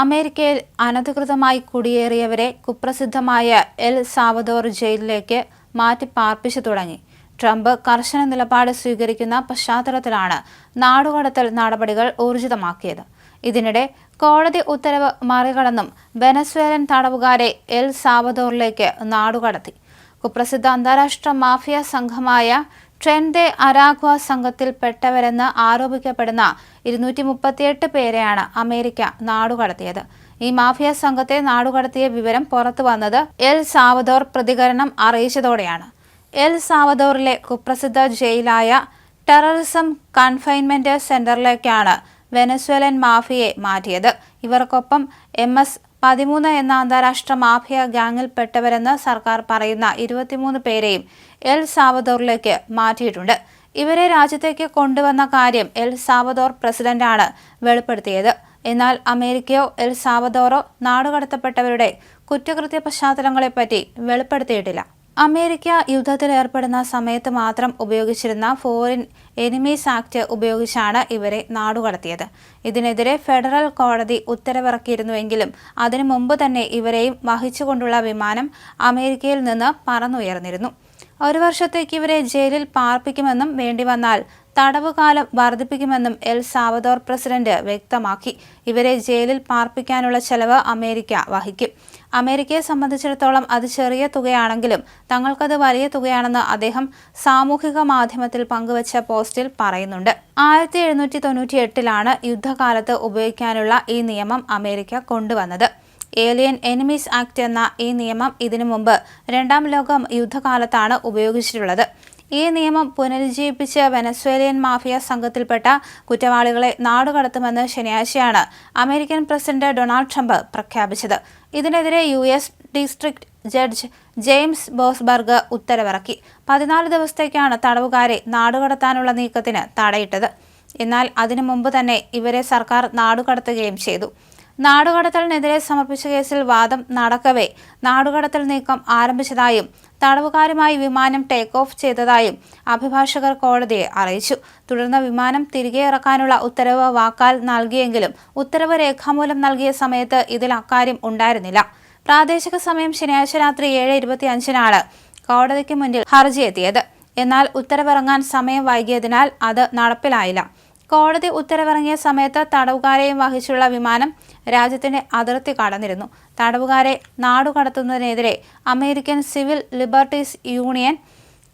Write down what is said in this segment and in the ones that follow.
അമേരിക്കയിൽ അനധികൃതമായി കുടിയേറിയവരെ കുപ്രസിദ്ധമായ എൽ സാവദോർ ജയിലിലേക്ക് മാറ്റി പാർപ്പിച്ചു തുടങ്ങി. ട്രംപ് കർശന നിലപാട് സ്വീകരിക്കുന്ന പശ്ചാത്തലത്തിലാണ് നാടുകടത്തൽ നടപടികൾ ഊർജിതമാക്കിയത്. ഇതിനിടെ കോടതി ഉത്തരവ് മറികടന്നും വെനസ്വേലൻ തടവുകാരെ എൽ സാവദോറിലേക്ക് നാടുകടത്തി. കുപ്രസിദ്ധ അന്താരാഷ്ട്ര മാഫിയ സംഘമായ ട്രെൻഡെ അരാഗ്വ സംഘത്തിൽപ്പെട്ടവരെന്ന് ആരോപിക്കപ്പെടുന്ന ഇരുന്നൂറ്റി മുപ്പത്തിയെട്ട് പേരെയാണ് അമേരിക്ക നാടുകടത്തിയത്. ഈ മാഫിയ സംഘത്തെ നാടുകടത്തിയ വിവരം പുറത്തു വന്നത് എൽ സാവദോർ പ്രതികരണം അറിയിച്ചതോടെയാണ്. എൽ സാവദോറിലെ കുപ്രസിദ്ധ ജയിലായ ടെററിസം കൺഫൈൻമെന്റ് സെന്ററിലേക്കാണ് വെനസ്വേലൻ മാഫിയെ മാറ്റിയത്. ഇവർക്കൊപ്പം എം എസ് പതിമൂന്ന് എന്ന അന്താരാഷ്ട്ര മാഫിയ ഗാങ്ങിൽപ്പെട്ടവരെന്ന് സർക്കാർ പറയുന്ന ഇരുപത്തിമൂന്ന് പേരെയും എൽ സാവദോറിലേക്ക് മാറ്റിയിട്ടുണ്ട്. ഇവരെ രാജ്യത്തേക്ക് കൊണ്ടുവന്ന കാര്യം എൽ സാവദോർ പ്രസിഡന്റാണ് വെളിപ്പെടുത്തിയത്. എന്നാൽ അമേരിക്കയോ എൽ സാവദോറോ നാടുകടത്തപ്പെട്ടവരുടെ കുറ്റകൃത്യ പശ്ചാത്തലങ്ങളെപ്പറ്റി വെളിപ്പെടുത്തിയിട്ടില്ല. അമേരിക്ക യുദ്ധത്തിൽ ഏർപ്പെടുന്ന സമയത്ത് മാത്രം ഉപയോഗിച്ചിരുന്ന ഫോറിൻ എനിമീസ് ആക്ട് ഉപയോഗിച്ചാണ് ഇവരെ നാടുകടത്തിയത്. ഇതിനെതിരെ ഫെഡറൽ കോടതി ഉത്തരവിറക്കിയിരുന്നുവെങ്കിലും അതിനു മുമ്പ് തന്നെ ഇവരെയും വഹിച്ചുകൊണ്ടുള്ള വിമാനം അമേരിക്കയിൽ നിന്ന് പറന്നുയർന്നിരുന്നു. ഒരു വർഷത്തേക്ക് ഇവരെ ജയിലിൽ പാർപ്പിക്കുമെന്നും വേണ്ടി വന്നാൽ തടവുകാലം വർദ്ധിപ്പിക്കുമെന്നും എൽ സാവദോർ പ്രസിഡന്റ് വ്യക്തമാക്കി. ഇവരെ ജയിലിൽ പാർപ്പിക്കാനുള്ള ചെലവ് അമേരിക്ക വഹിക്കും. അമേരിക്കയെ സംബന്ധിച്ചിടത്തോളം അത് ചെറിയ തുകയാണെങ്കിലും തങ്ങൾക്കത് വലിയ തുകയാണെന്ന് അദ്ദേഹം സാമൂഹിക മാധ്യമത്തിൽ പങ്കുവച്ച പോസ്റ്റിൽ പറയുന്നുണ്ട്. ആയിരത്തി എഴുന്നൂറ്റി തൊണ്ണൂറ്റി എട്ടിലാണ് യുദ്ധകാലത്ത് ഉപയോഗിക്കാനുള്ള ഈ നിയമം അമേരിക്ക കൊണ്ടുവന്നത്. ഏലിയൻ എനിമീസ് ആക്ട് എന്ന ഈ നിയമം ഇതിനു മുമ്പ് രണ്ടാം ലോക യുദ്ധകാലത്താണ് ഉപയോഗിച്ചിട്ടുള്ളത്. ഈ നിയമം പുനരുജ്ജീവിപ്പിച്ച് വെനസ്വേലിയൻ മാഫിയ സംഘത്തിൽപ്പെട്ട കുറ്റവാളികളെ നാടുകടത്തുമെന്ന് ശനിയാഴ്ചയാണ് അമേരിക്കൻ പ്രസിഡന്റ് ഡൊണാൾഡ് ട്രംപ് പ്രഖ്യാപിച്ചത്. ഇതിനെതിരെ U S district judge James Boasberg ഉത്തരവിറക്കി. പതിനാല് ദിവസത്തേക്കാണ് തടവുകാരെ നാടുകടത്താനുള്ള നീക്കത്തിന് തടയിട്ടത്. എന്നാൽ അതിനു മുമ്പ് തന്നെ ഇവരെ സർക്കാർ നാടുകടത്തുകയും ചെയ്തു. നാടുകടത്തലിനെതിരെ സമർപ്പിച്ച കേസിൽ വാദം നടക്കവേ. നാടുകടത്തൽ നീക്കം ആരംഭിച്ചതായും തടവുകാരുമായി വിമാനം ടേക്ക് ഓഫ് ചെയ്തതായും അഭിഭാഷകർ കോടതിയെ അറിയിച്ചു. തുടർന്ന് വിമാനം തിരികെ ഇറക്കാനുള്ള ഉത്തരവ് വാക്കാൽ നൽകിയെങ്കിലും ഉത്തരവ് രേഖാമൂലം നൽകിയ സമയത്ത് ഇതിൽ അക്കാര്യം ഉണ്ടായിരുന്നില്ല. പ്രാദേശിക സമയം ശനിയാഴ്ച രാത്രി ഏഴ് ഇരുപത്തി അഞ്ചിനാണ് കോടതിക്ക് മുന്നിൽ ഹർജി എത്തിയത്. എന്നാൽ ഉത്തരവിറങ്ങാൻ സമയം വൈകിയതിനാൽ അത് നടപ്പിലായില്ല. കോടതി ഉത്തരവിറങ്ങിയ സമയത്ത് തടവുകാരെയും വഹിച്ചുള്ള വിമാനം രാജ്യത്തിന്റെ അതിർത്തി കടന്നിരുന്നു. തടവുകാരെ നാടുകടത്തുന്നതിനെതിരെ അമേരിക്കൻ സിവിൽ ലിബർട്ടീസ് യൂണിയൻ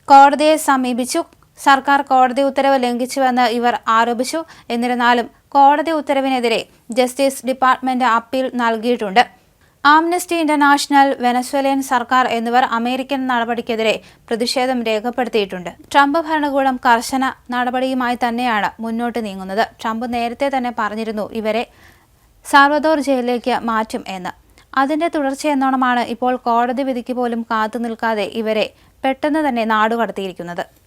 കോടതിയെ സമീപിച്ചു. സർക്കാർ കോടതി ഉത്തരവ് ലംഘിച്ചുവെന്ന് ഇവർ ആരോപിച്ചു. എന്നിരുന്നാലും കോടതി ഉത്തരവിനെതിരെ ജസ്റ്റിസ് ഡിപ്പാർട്ട്മെന്റ് അപ്പീൽ നൽകിയിട്ടുണ്ട്. ആംനസ്റ്റി ഇന്റർനാഷണൽ വെനസ്വേലിയൻ സർക്കാർ എന്നിവർ അമേരിക്കൻ നടപടിക്കെതിരെ പ്രതിഷേധം രേഖപ്പെടുത്തിയിട്ടുണ്ട്. ട്രംപ് ഭരണകൂടം കർശന നടപടിയുമായി തന്നെയാണ് മുന്നോട്ട് നീങ്ങുന്നത്. ട്രംപ് നേരത്തെ തന്നെ പറഞ്ഞിരുന്നു ഇവരെ സാർവദോർ ജയിലിലേക്ക് മാറ്റും എന്ന്. അതിന്റെ തുടർച്ചയെന്നോണമാണ് ഇപ്പോൾ കോടതി വിധിക്ക് പോലും കാത്തു നിൽക്കാതെ ഇവരെ പെട്ടെന്ന് തന്നെ നാടുകടത്തിയിരിക്കുന്നത്.